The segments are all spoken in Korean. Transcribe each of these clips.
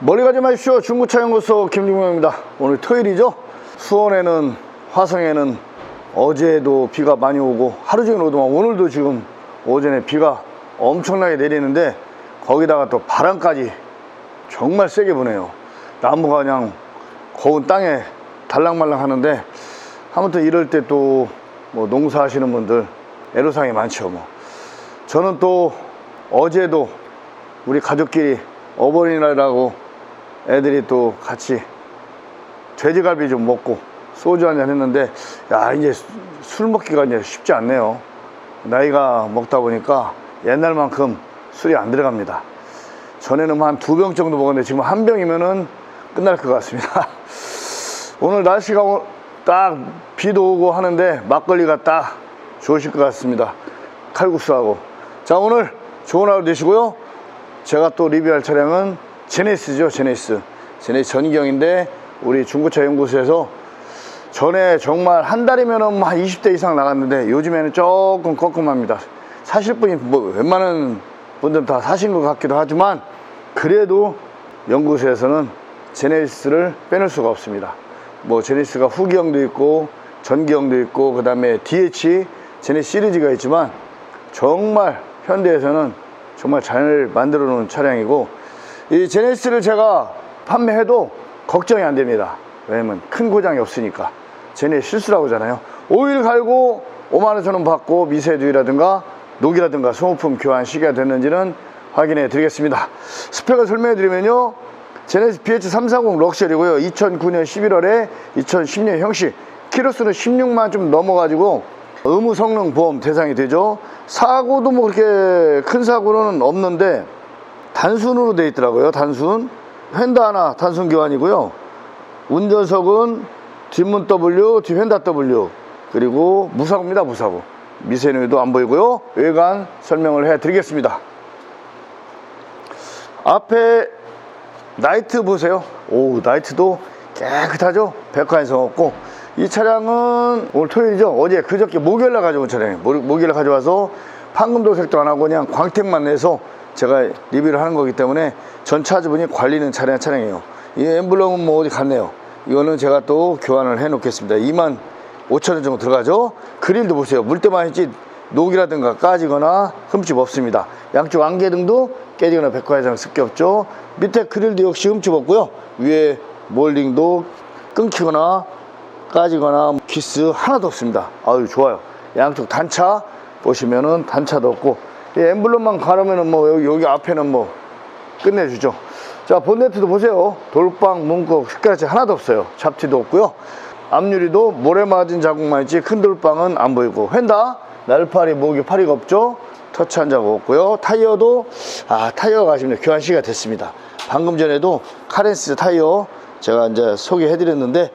멀리 가지 마십시오. 중고차 연구소 김중명입니다. 오늘 토요일이죠. 수원에는 화성에는 어제도 비가 많이 오고 하루 종일 오더만 오늘도 지금 오전에 비가 엄청나게 내리는데 거기다가 또 바람까지 정말 세게 부네요. 나무가 그냥 고운 땅에 달랑말랑 하는데 아무튼 이럴 때 또 뭐 농사하시는 분들 애로사항이 많죠. 뭐 저는 또 어제도 우리 가족끼리 어버이날이라고 애들이 또 같이 돼지갈비 좀 먹고 소주 한잔 했는데 야 이제 수- 술 먹기가 이제 쉽지 않네요. 나이가 먹다 보니까 옛날만큼 술이 안 들어갑니다. 전에는 한 두 병 정도 먹었는데 지금 한 병이면은 끝날 것 같습니다. 오늘 날씨가 오- 딱 비도 오고 하는데 막걸리가 딱 좋으실 것 같습니다. 칼국수하고. 자 오늘 좋은 하루 되시고요. 제가 또 리뷰할 차량은 제네시스죠 제네시스. 제네시스 전경인데 우리 중고차 연구소에서 전에 정말 한 달이면 한 20대 이상 나갔는데 요즘에는 조금 꺾음합니다. 사실 분이 뭐 웬만한 분들은 다 사신 것 같기도 하지만 그래도 연구소에서는 제네시스를 빼놓을 수가 없습니다. 뭐 제네시스가 후기형도 있고 전기형도 있고 그 다음에 DH 제네시스 시리즈가 있지만 정말 현대에서는 정말 잘 만들어 놓은 차량이고 이 제네시스를 제가 판매해도 걱정이 안 됩니다. 왜냐면 큰 고장이 없으니까. 제네 실수라고 하잖아요. 오일 갈고 5만원 전원 받고 미세두이라든가 녹이라든가 소모품 교환 시기가 됐는지는 확인해 드리겠습니다. 스펙을 설명해 드리면요. 제네시스 BH340 럭셔리고요. 2009년 11월에 2010년 형식. 키로수는 16만 좀 넘어가지고 의무 성능 보험 대상이 되죠. 사고도 뭐 그렇게 큰 사고는 없는데 단순으로 돼 있더라고요. 단순. 휀다 하나 단순 교환이고요. 운전석은 뒷문 W, 뒤 휀다 W. 그리고 무사고입니다. 무사고. 미세누이도 안 보이고요. 외관 설명을 해 드리겠습니다. 앞에 나이트 보세요. 오, 나이트도 깨끗하죠? 백화인성 없고. 이 차량은 오늘 토요일이죠? 어제 그저께 목요일날 가져온 차량이에요. 목- 목요일날 가져와서 판금도색도 안 하고 그냥 광택만 내서 제가 리뷰를 하는 거기 때문에 전 차주분이 관리는 차량 차량이에요. 이 엠블럼은 뭐 어디 갔네요. 이거는 제가 또 교환을 해 놓겠습니다. 2만 5천 원 정도 들어가죠? 그릴도 보세요. 물때만 있지 녹이라든가 까지거나 흠집 없습니다. 양쪽 안개등도 깨지거나 백화이상 습기 없죠. 밑에 그릴도 역시 흠집 없고요. 위에 몰딩도 끊기거나 까지거나 기스 하나도 없습니다. 아유 좋아요. 양쪽 단차 보시면은 단차도 없고 이 엠블럼만 가르면은 뭐 여기, 여기 앞에는 뭐 끝내주죠. 자 본네트도 보세요. 돌빵 문콕 스크래치 하나도 없어요. 잡티도 없고요. 앞유리도 모래 맞은 자국만 있지 큰 돌빵은 안 보이고 휀다 날파리 목이 파리가 없죠. 터치한 자국 없고요. 타이어도 아 타이어가 아쉽네 교환 시가 됐습니다. 방금 전에도 카렌스 타이어 제가 이제 소개해 드렸는데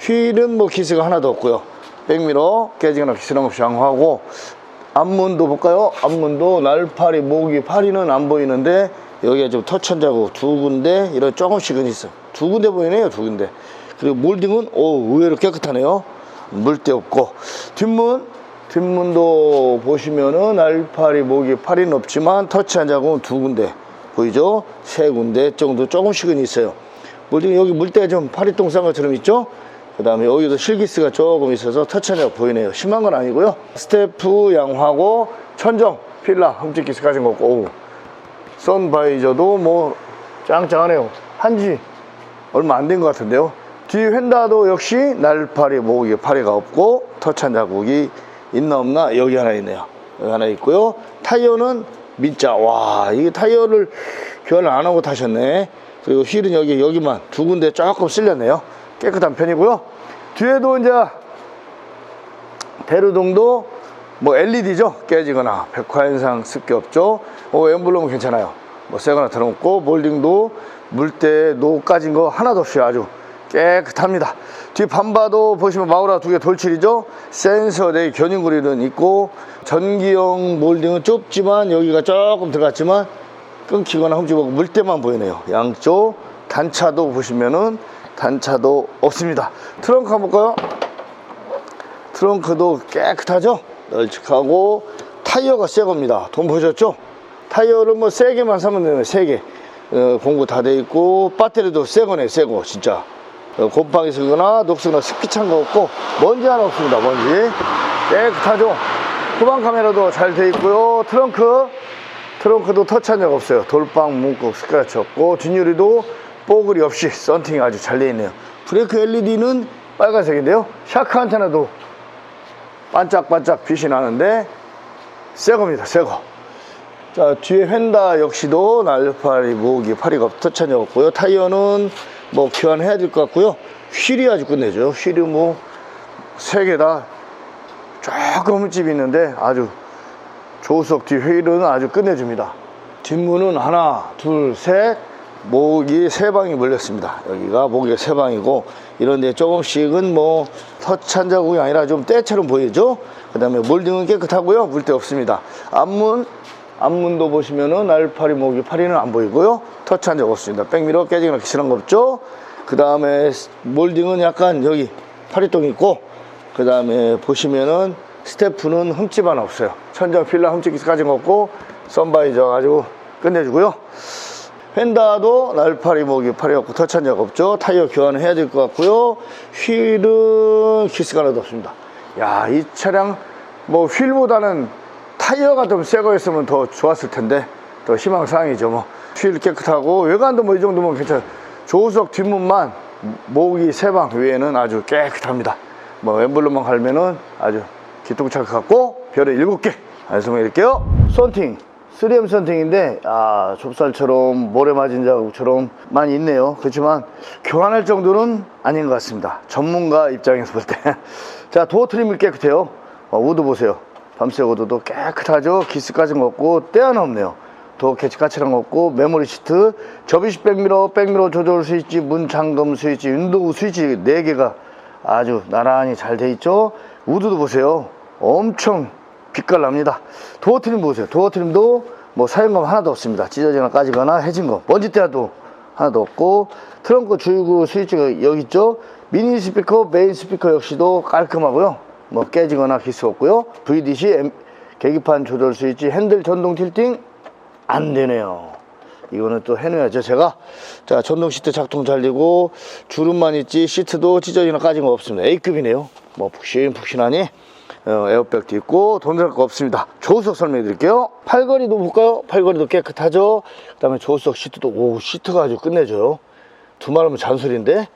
휠은 뭐 기스가 하나도 없고요. 백미러 깨지거나 기스는 없이 양호하고 앞문도 볼까요? 앞문도 날파리, 모기, 파리는 안 보이는데 여기에 좀 터치한 자국 두 군데 이런 조금씩은 있어. 두 군데 보이네요, 두 군데. 그리고 몰딩은 오 의외로 깨끗하네요. 물때 없고 뒷문 뒷문도 보시면은 날파리, 모기, 파리는 없지만 터치한 자국은 두 군데 보이죠? 세 군데 정도 조금씩은 있어요. 몰딩 여기 물때 좀 파리 똥 싼 것처럼 있죠? 그 다음에 여기도 실기스가 조금 있어서 터치하냐고 보이네요. 심한 건 아니고요. 스태프 양호하고 천정, 필라, 흠집 기스 가진 거 없고 오우. 선바이저도 뭐 짱짱하네요. 한지 얼마 안 된 것 같은데요. 뒤 휀다도 역시 날파리, 모기, 파리가 없고 터치한 자국이 있나 없나 여기 하나 있네요. 여기 하나 있고요. 타이어는 민자. 와 이게 타이어를 교환을 안 하고 타셨네. 그리고 휠은 여기 여기만 두 군데 조금 쓸렸네요. 깨끗한 편이고요. 뒤에도 이제 대루동도 뭐 LED죠? 깨지거나 백화현상 습기 없죠? 어, 엠블럼은 괜찮아요. 뭐 새거나 들어먹고 몰딩도 물때 노 까진 거 하나도 없이 아주 깨끗합니다. 뒤 반바도 보시면 마우라 두 개 돌칠이죠? 센서 내 견인구리는 있고 전기형 몰딩은 좁지만 여기가 조금 들어갔지만 끊기거나 흠집하고 물때만 보이네요. 양쪽 단차도 보시면은 단차도 없습니다. 트렁크 한번 볼까요? 트렁크도 깨끗하죠? 널찍하고 타이어가 새 겁니다. 돈 보셨죠? 타이어를 뭐 세 개만 사면 되네, 세 개. 어, 공구 다 돼 있고 배터리도 새 거네 새거 진짜. 어, 곰팡이 쓰거나 녹쓰거나 습기 찬 거 없고 먼지 하나 없습니다 먼지. 깨끗하죠? 후방 카메라도 잘 돼 있고요. 트렁크. 트렁크도 터치한 적 없어요. 돌빵 문콕 스크래치 없고 뒷유리도 뽀글이 없이 썬팅이 아주 잘돼 있네요. 브레이크 LED는 빨간색인데요. 샤크 안테나도 반짝반짝 빛이 나는데 새 겁니다 새거. 자 뒤에 휀다 역시도 날파리 모기 파리가 적 없고요. 타이어는 뭐 교환해야 될 것 같고요. 휠이 아주 끝내죠. 휠이 뭐 세 개 다 조금 흠집이 있는데 아주 조수석 뒤 휠은 아주 끝내줍니다. 뒷문은 하나 둘셋 모기 세 방이 물렸습니다. 여기가 모기가 세 방이고 이런데 조금씩은 뭐 터치한 자국이 아니라 좀 때처럼 보이죠? 그 다음에 몰딩은 깨끗하고요. 물때 없습니다. 앞문 앞문도 보시면은 알파리 모기 파리는 안 보이고요. 터치한 적 없습니다. 백미러 깨지거나 기스난 거 없죠? 그 다음에 몰딩은 약간 여기 파리똥 있고 그 다음에 보시면은 스태프는 흠집 하나 없어요. 천장 필라 흠집까지 없고 선바이저 가지고 끝내주고요 펜다도 날파리 모기 파리 없고 터치한 적 없죠. 타이어 교환을 해야 될 것 같고요. 휠은 키스가 하나도 없습니다. 야 이 차량 뭐 휠보다는 타이어가 좀 새 거였으면 더 좋았을 텐데 더 희망사항이죠 뭐. 휠 깨끗하고 외관도 뭐 이 정도면 괜찮아요. 조수석 뒷문만 모기 세 방 외에는 아주 깨끗합니다. 뭐 엠블럼만 갈면은 아주 기똥차게 같고 별에 일곱 개 말씀드릴게요. 썬팅 3M 썬팅인데 아 좁쌀처럼 모래 맞은 자국처럼 많이 있네요. 그렇지만 교환할 정도는 아닌 것 같습니다. 전문가 입장에서 볼 때. 자 도어 트림이 깨끗해요. 어, 우드 보세요. 밤새 우드도 깨끗하죠? 기스까지는 없고 때 하나 없네요. 도어 캐치 까칠한 거 없고 메모리 시트 접이식 백미러 백미러 조절 스위치 문 잠금 스위치 윈도우 스위치 4개가 아주 나란히 잘 돼 있죠? 우드도 보세요. 엄청 빛깔 납니다 도어 트림 보세요 도어 트림도 뭐 사용감 하나도 없습니다 찢어지거나 까지거나 해진 거 먼지 때라도 하나도 없고 트렁크 주유구 스위치가 여기 있죠 미니 스피커 메인 스피커 역시도 깔끔하고요 뭐 깨지거나 기스 없고요 VDC 계기판 조절 스위치 핸들 전동 틸팅 안 되네요. 이거는 또 해놔야죠, 제가. 자, 전동 시트 작동 잘 되고, 주름만 있지, 시트도 찢어지나 까진 거 없습니다. A급이네요. 뭐, 푹신푹신하니, 어, 에어백도 있고, 돈들거 없습니다. 조수석 설명해 드릴게요. 팔걸이도 볼까요? 팔걸이도 깨끗하죠? 그 다음에 조수석 시트도, 오, 시트가 아주 끝내줘요. 두 말하면 잔소리인데,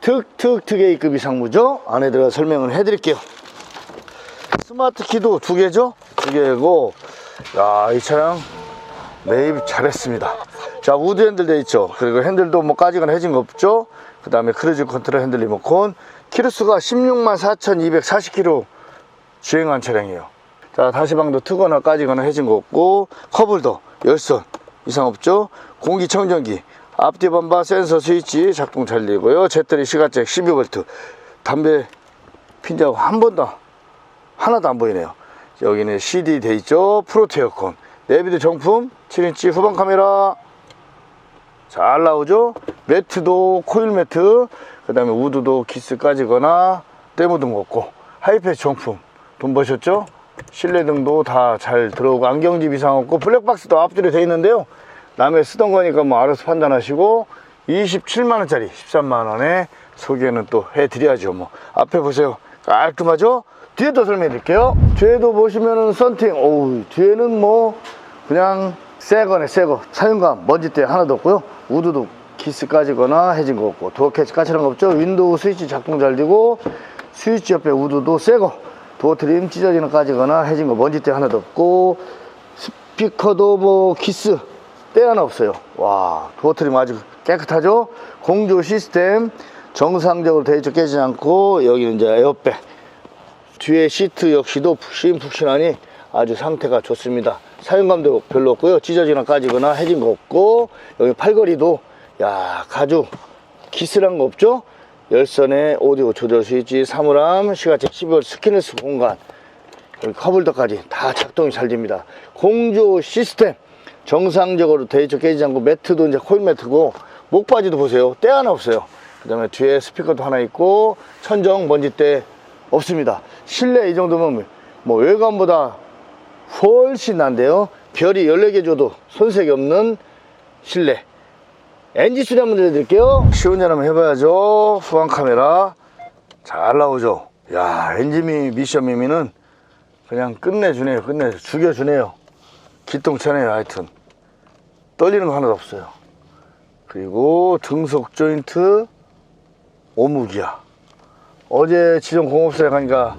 특특특 A급 이상무죠? 안에 들어가 설명을 해 드릴게요. 스마트 키도 두 개죠? 두 개고, 야, 이 차량 매입 잘했습니다. 자, 우드 핸들 돼 있죠. 그리고 핸들도 뭐 까지거나 해진 거 없죠. 그 다음에 크루즈 컨트롤 핸들 리모컨. 키로수가 16만 4,240km 주행한 차량이에요. 자, 다시방도 트거나 까지거나 해진 거 없고, 커블도 열선 이상 없죠. 공기청정기, 앞뒤 범바 센서 스위치 작동 잘 되고요. 제트리 시가잭 12V. 담배 핀자고 한 번도 하나도 안 보이네요. 여기는 CD 돼 있죠. 프로트 에어컨. 내비드 정품 7인치 후방 카메라 잘 나오죠. 매트도 코일 매트. 그 다음에 우드도 기스 까지거나 때 묻은 거 없고 하이패스 정품 돈 버셨죠? 실내등도 다 잘 들어오고 안경집 이상 없고 블랙박스도 앞뒤로 돼 있는데요. 남의 쓰던 거니까 뭐 알아서 판단하시고 27만원짜리 13만원에 소개는 또 해드려야죠. 뭐 앞에 보세요. 깔끔하죠? 뒤에도 설명해 드릴게요. 뒤에도 보시면은 썬팅, 어우, 뒤에는 뭐, 그냥 새거네, 새거. 사용감, 먼지때 하나도 없고요. 우드도 기스 까지거나 해진 거 없고, 도어 캐치 까칠한 거 없죠. 윈도우 스위치 작동 잘 되고, 스위치 옆에 우드도 새거. 도어 트림 찢어지는 까지거나 해진 거 먼지때 하나도 없고, 스피커도 뭐, 기스, 때 하나 없어요. 와, 도어 트림 아주 깨끗하죠? 공조 시스템, 정상적으로 되어 있죠. 깨지지 않고, 여기는 이제 에어백. 뒤에 시트 역시도 푹신푹신하니 아주 상태가 좋습니다. 사용감도 별로 없고요. 찢어지거나 까지거나 해진 거 없고 여기 팔걸이도 야 가죽 기스란 거 없죠? 열선에 오디오 조절 스위치, 사물함, 시가책 12월 스키니스 공간 커블더까지 다 작동이 잘 됩니다. 공조 시스템 정상적으로 있죠. 깨지지 않고 매트도 이제 코일 매트고 목바지도 보세요. 때 하나 없어요. 그 다음에 뒤에 스피커도 하나 있고 천정 먼지때 없습니다. 실내 이 정도면 뭐 외관보다 훨씬 난데요. 별이 14개 줘도 손색이 없는 실내 엔진 소리 한번 들려드릴게요. 시운전 한번 해봐야죠. 후방 카메라. 잘 나오죠? 야 엔진미 미션 미미는 그냥 끝내주네요. 끝내 죽여주네요. 기똥차네요 하여튼. 떨리는 거 하나도 없어요. 그리고 등속 조인트 오무기야. 어제 지정 공업소에 가니까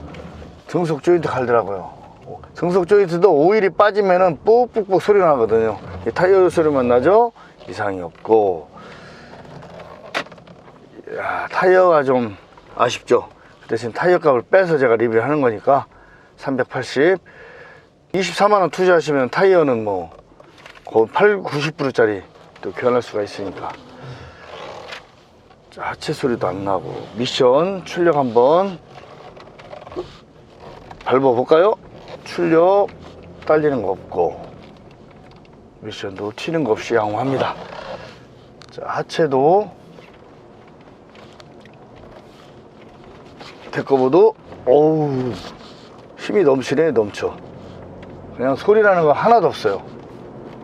등속 조인트 갈더라고요. 등속 조인트도 오일이 빠지면은 뿍뿍뿍 소리 나거든요. 이 타이어 소리만 나죠? 이상이 없고 야, 타이어가 좀 아쉽죠. 그 대신 타이어 값을 빼서 제가 리뷰를 하는 거니까 380 24만원 투자하시면 타이어는 뭐 거의 8, 90%짜리 또 교환할 수가 있으니까. 자, 하체 소리도 안 나고. 미션 출력 한번 밟아볼까요? 출력 딸리는 거 없고 미션도 튀는 거 없이 양호합니다. 자, 하체도 데커보드 어우 힘이 넘치네 넘쳐. 그냥 소리라는 거 하나도 없어요.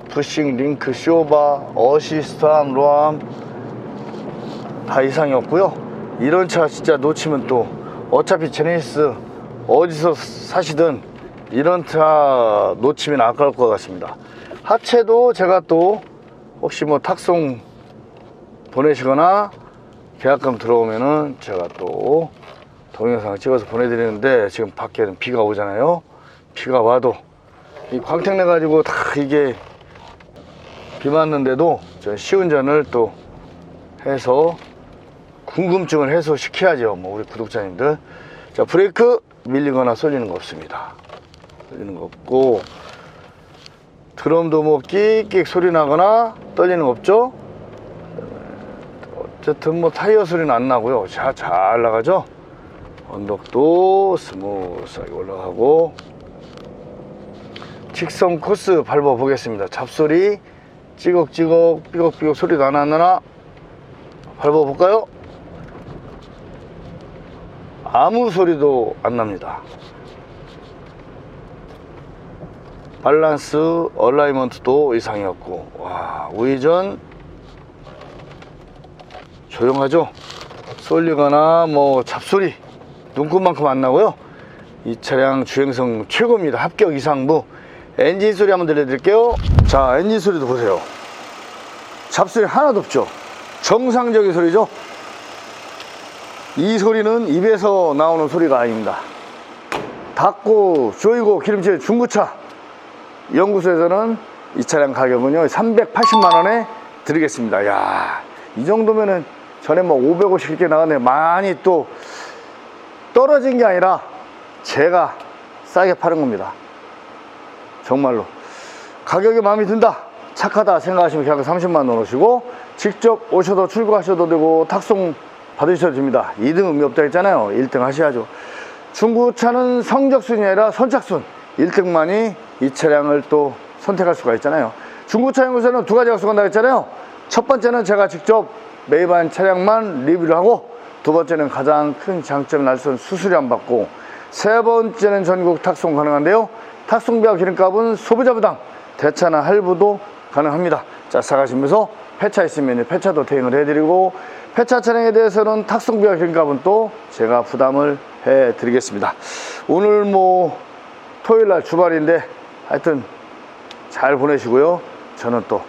푸싱, 링크, 쇼바, 어시스트함, 로암 다 이상이 없고요. 이런 차 진짜 놓치면 또 어차피 제네시스 어디서 사시든 이런 차 놓치면 아까울 것 같습니다. 하체도 제가 또 혹시 뭐 탁송 보내시거나 계약금 들어오면은 제가 또 동영상을 찍어서 보내드리는데 지금 밖에는 비가 오잖아요. 비가 와도 이 광택 내 가지고 다 이게 비 맞는데도 저 시운전을 또 해서 궁금증을 해소시켜야죠. 뭐 우리 구독자님들. 자 브레이크 밀리거나 쏠리는 거 없습니다. 쏠리는 거 없고 드럼도 뭐 끽끽 소리 나거나 떨리는 거 없죠? 어쨌든 뭐 타이어 소리는 안 나고요. 자 잘 나가죠 언덕도 스무스하게 올라가고 직선 코스 밟아 보겠습니다. 잡소리 찌걱찌걱 삐걱삐걱 소리도 안 나나 밟아 볼까요? 아무 소리도 안 납니다. 밸런스 얼라이먼트도 이상이 없고 와 우회전 조용하죠? 쏠리거나 뭐 잡소리 눈꽃만큼 안 나고요. 이 차량 주행성 최고입니다. 합격 이상부. 엔진 소리 한번 들려드릴게요. 자 엔진 소리도 보세요. 잡소리 하나도 없죠. 정상적인 소리죠. 이 소리는 입에서 나오는 소리가 아닙니다. 닫고 조이고 기름칠 중고차 연구소에서는 이 차량 가격은요 380만원에 드리겠습니다. 야 이 정도면은 전에 뭐 550 이렇게 나갔는데 많이 또 떨어진 게 아니라 제가 싸게 파는 겁니다. 정말로. 가격이 마음에 든다. 착하다 생각하시면 계약 30만 원 오시고 직접 오셔도 출고하셔도 되고 탁송 받으셔도 됩니다. 2등 의미 없다 했잖아요. 1등 하셔야죠. 중고차는 성적순이 아니라 선착순. 1등만이 이 차량을 또 선택할 수가 있잖아요. 중고차 연구소는 두 가지 약속한다 했잖아요. 첫 번째는 제가 직접 매입한 차량만 리뷰를 하고 두 번째는 가장 큰 장점인 날선 수수료 안 받고 세 번째는 전국 탁송 가능한데요. 탁송비와 기름값은 소비자 부담 대차나 할부도 가능합니다. 자 사가시면서 폐차 있으면 폐차도 대행을 해드리고 폐차 차량에 대해서는 탁송비와 기름값은 또 제가 부담을 해드리겠습니다. 오늘 뭐 토요일 날 주말인데 하여튼 잘 보내시고요. 저는 또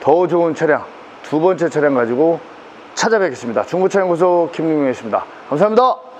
더 좋은 차량 두 번째 차량 가지고 찾아뵙겠습니다. 중고차연구소 김용명이었습니다. 감사합니다